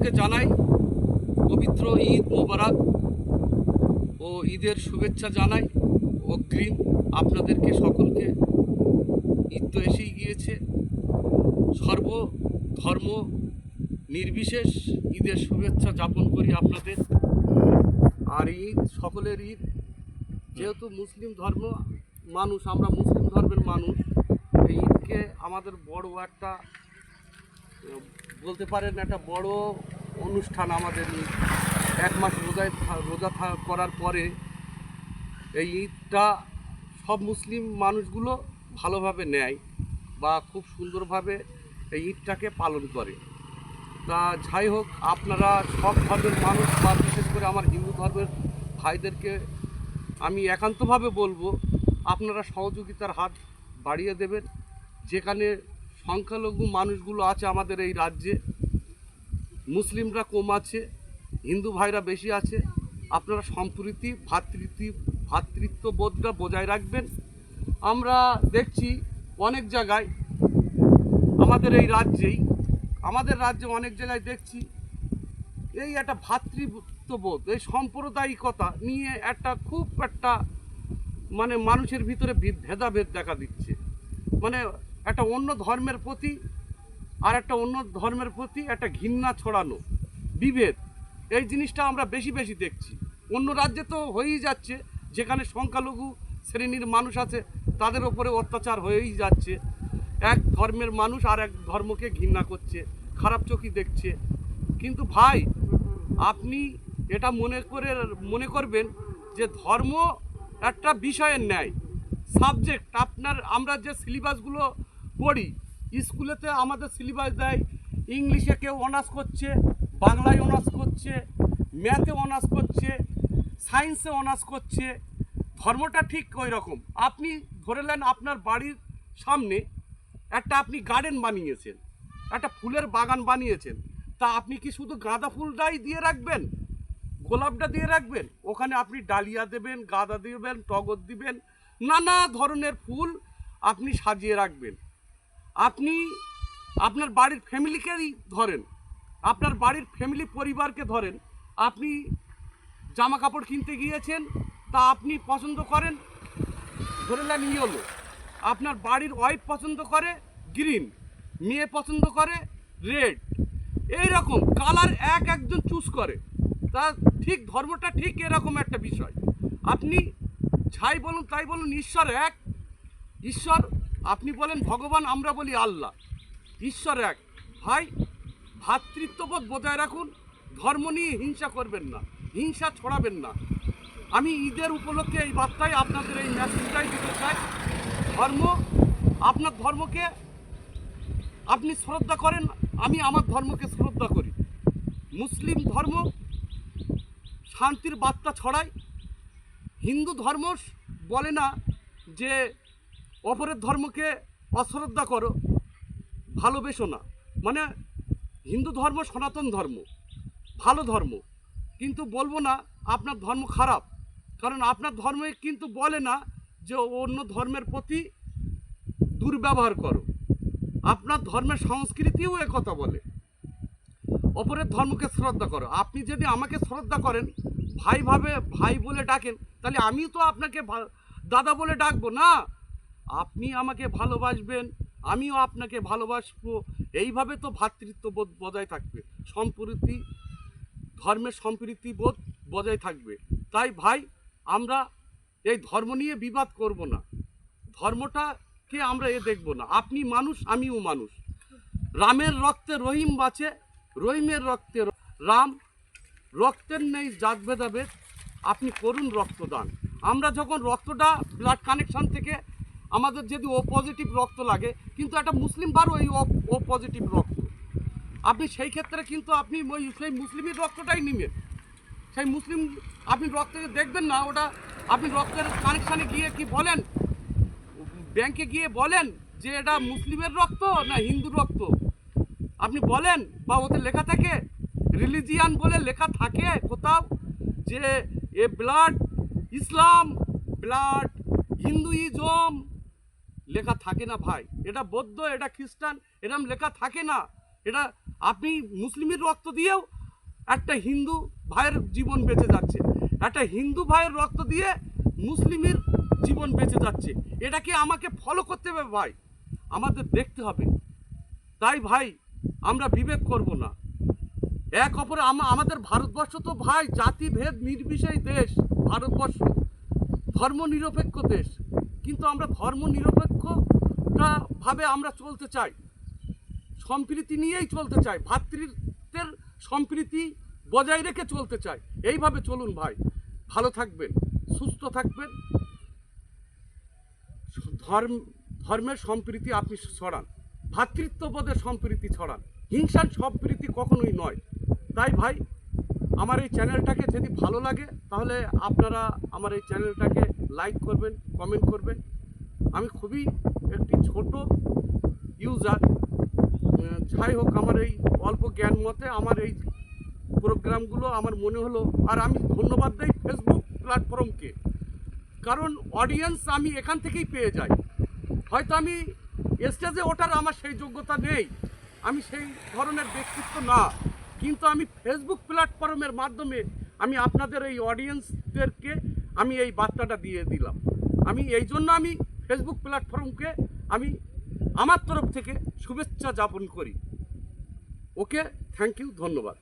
সকলকে জানাই পবিত্র ঈদ মোবারক ও ঈদের শুভেচ্ছা জানাই। অগ্রিম আপনাদেরকে সকলকে ঈদ তো এসেই গিয়েছে। সর্ব ধর্ম নির্বিশেষ ঈদের শুভেচ্ছা যাপন করি আপনাদের। আর ঈদ সকলের ঈদ, যেহেতু মুসলিম ধর্ম মানুষ, আমরা মুসলিম ধর্মের মানুষ, এই ঈদকে আমাদের বড় একটা বলতে পারেন একটা বড় অনুষ্ঠান আমাদের এক মাস রোজায় রোজা করার পরে এই ঈদটা সব মুসলিম মানুষগুলো ভালোভাবে নেয় বা খুব সুন্দরভাবে এই ঈদটাকে পালন করে। তা যাই হোক, আপনারা সব ধর্মের মানুষ বা বিশেষ করে আমার হিন্দু ধর্মের ভাইদেরকে আমি একান্তভাবে বলব, আপনারা সহযোগিতার হাত বাড়িয়ে দেবেন। যেখানে সংখ্যালঘু মানুষগুলো আছে আমাদের এই রাজ্যে। মুসলিমরা কম আছে, হিন্দু ভাইরা বেশি আছে। আপনারা সম্প্রীতি ভ্রাতৃত্ব ভ্রাতৃত্ববোধটা বজায় রাখবেন। আমরা দেখছি অনেক জায়গায় আমাদের এই রাজ্যেই, আমাদের রাজ্যে অনেক জায়গায় দেখছি এই একটা ভ্রাতৃত্ববোধ এই সাম্প্রদায়িকতা নিয়ে একটা খুব একটা মানে মানুষের ভিতরে ভেদাভেদ দেখা দিচ্ছে। মানে একটা অন্য ধর্মের প্রতি আর একটা অন্য ধর্মের প্রতি একটা ঘৃণা ছড়ানো, বিভেদ। এই জিনিসটা আমরা বেশি বেশি দেখছি। অন্য রাজ্যে তো হয়েই যাচ্ছে, যেখানে সংখ্যালঘু শ্রেণির মানুষ আছে, তাদের ওপরে অত্যাচার হয়েই যাচ্ছে। এক ধর্মের মানুষ আর এক ধর্মকে ঘৃণা করছে, খারাপ চোখই দেখছে। কিন্তু ভাই, আপনি এটা মনে করে, মনে করবেন যে ধর্ম একটা বিষয়ের ন্যায়। সাবজেক্ট, আপনার, আমরা যে সিলেবাসগুলো পড়ি। স্কুলেতে আমাদের সিলেবাস দেয়, ইংলিশে কেউ অনার্স করছে, বাংলায় অনার্স করছে ম্যাথে অনার্স করছে সায়েন্সে অনার্স করছে, ধর্মটা ঠিক ওই রকম আপনি ধরে নেন আপনার বাড়ির সামনে একটা আপনি গার্ডেন বানিয়েছেন, একটা ফুলের বাগান বানিয়েছেন, তা আপনি কি শুধু গাঁদা ফুলটাই দিয়ে রাখবেন? গোলাপটা দিয়ে রাখবেন? ওখানে আপনি ডালিয়া দেবেন, গাঁদা দেবেন, টগর দিবেন, নানা ধরনের ফুল আপনি সাজিয়ে রাখবেন। আপনি আপনার বাড়ির ফ্যামিলিকেই ধরেন। আপনার বাড়ির ফ্যামিলি পরিবারকে ধরেন। আপনি জামা কাপড় কিনতে গিয়েছেন, তা আপনি পছন্দ করেন, ধরে নেন ইয়েলো। আপনার বাড়ির ওয়াইফ পছন্দ করে গ্রিন মেয়ে পছন্দ করে রেড এই রকম কালার এক একজন চুজ করে। তা ঠিক, ধর্মটা ঠিক এরকম একটা বিষয়। আপনি যাই বলুন, তাই বলুন, ঈশ্বর এক। ঈশ্বর আপনি বলেন, ভগবান, আমরা বলি আল্লাহ। ঈশ্বর এক। ভাই ভ্রাতৃত্ববোধ বজায় রাখুন। ধর্ম নিয়ে হিংসা করবেন না, হিংসা ছড়াবেন না। আমি ঈদের উপলক্ষে এই বার্তায় আপনাদের এই মেসেজটাই দিতে চাই। ধর্ম, আপনার ধর্মকে আপনি শ্রদ্ধা করেন, আমি আমার ধর্মকে শ্রদ্ধা করি। মুসলিম ধর্ম শান্তির বার্তা ছড়ায়। হিন্দু ধর্ম বলে না যে অপরের ধর্মকে অশ্রদ্ধা করো, ভালোবেসো না। মানে হিন্দু ধর্ম সনাতন ধর্ম, ভালো ধর্ম। কিন্তু বলব না, আপনার ধর্ম খারাপ। কারণ আপনার ধর্মে কিন্তু বলে না যে অন্য ধর্মের প্রতি দুর্ব্যবহার করো। আপনার ধর্মের সংস্কৃতিও কথা বলে। অপরের ধর্মকে শ্রদ্ধা করো। আপনি যদি আমাকে শ্রদ্ধা করেন ভাই ভাবে ভাই বলে ডাকেন, তাহলে আমিও তো আপনাকে দাদা বলে ডাকবো না। আপনি আমাকে ভালোবাসবেন, আমিও আপনাকে ভালোবাসবো। এইভাবে তো ভ্রাতৃত্ববোধ বজায় থাকবে। সম্প্রীতি, ধর্মের সম্প্রীতি বোধ বজায় থাকবে। তাই ভাই, আমরা এই ধর্ম নিয়ে বিবাদ করব না। ধর্মটাকে আমরা এ দেখব না। আপনি মানুষ, আমিও মানুষ। রামের রক্তে রহিম বাঁচে, রহিমের রক্তে রাম, রক্তের নেই জাত ভেদাভেদ আপনি করুন রক্তদান। আমরা যখন রক্তটা ব্লাড কানেকশন থেকে আমাদের যদি ও পজিটিভ রক্ত লাগে, কিন্তু একটা মুসলিম বারও ওই ও পজিটিভ রক্ত। আপনি সেই ক্ষেত্রে কিন্তু আপনি ওই সেই মুসলিমের রক্তটাই নিবেন। সেই মুসলিম, আপনি রক্তকে দেখবেন না, ওটা আপনি রক্তের কানেকশানে গিয়ে কি বলেন? ব্যাংকে গিয়ে বলেন যে এটা মুসলিমের রক্ত না হিন্দু রক্ত? আপনি বলেন, বা ওতে লেখা থাকে রিলিজিয়ান বলে লেখা থাকে কোথাও যে এ ব্লাড ইসলাম ব্লাড হিন্দুইজম লেখা থাকে না ভাই। এটা বৌদ্ধ, এটা খ্রিস্টান, এরম লেখা থাকে না। এটা আপনি মুসলিমের রক্ত দিয়েও একটা হিন্দু ভাইয়ের জীবন বেঁচে যাচ্ছে। একটা হিন্দু ভাইয়ের রক্ত দিয়ে মুসলিমের জীবন বেঁচে যাচ্ছে। এটাকে আমাকে ফলো করতে হবে ভাই? আমাদের দেখতে হবে। তাই ভাই, আমরা বিবেক করব না। এক অপরে আমাদের ভারতবর্ষ তো ভাই জাতিভেদ নির্বিশেষ দেশ, ভারতবর্ষ। ধর্ম নিরপেক্ষ দেশ। কিন্তু আমরা ধর্ম নিরপেক্ষটা ভাবে আমরা চলতে চাই। সম্প্রীতি নিয়েই চলতে চাই। ভাতৃত্বের সম্প্রীতি বজায় রেখে চলতে চাই। এইভাবে চলুন ভাই। ভালো থাকবেন, সুস্থ থাকবেন। ধর্ম, ধর্মের সম্প্রীতি আপনি ছড়ান। ভ্রাতৃত্ববোধের সম্প্রীতি ছড়ান। হিংসার সম্প্রীতি কখনোই নয়। তাই ভাই, আমার এই চ্যানেলটাকে যদি ভালো লাগে, তাহলে আপনারা আমার এই চ্যানেলটাকে লাইক করবেন, কমেন্ট করবেন। আমি খুবই একটি ছোট ইউজার যাই হোক আমার এই অল্প জ্ঞান মতে আমার এই প্রোগ্রামগুলো আমার মনে হলো, আর আমি ধন্যবাদ দেই ফেসবুক প্ল্যাটফর্মকে কারণ অডিয়েন্স আমি এখান থেকেই পেয়ে যাই। হয়তো আমি স্টেজে ওঠার আমার সেই যোগ্যতা নেই, আমি সেই ধরনের ব্যক্তিত্ব না। কিন্তু আমি ফেসবুক প্ল্যাটফর্মের মাধ্যমে আমি আপনাদের এই অডিয়েন্সদেরকে আমি এই বার্তাটা দিয়ে দিলাম। আমি এই জন্য আমি ফেসবুক প্ল্যাটফর্মকে আমি আমার তরফ থেকে শুভেচ্ছা যাপন করি। ওকে থ্যাংক ইউ ধন্যবাদ।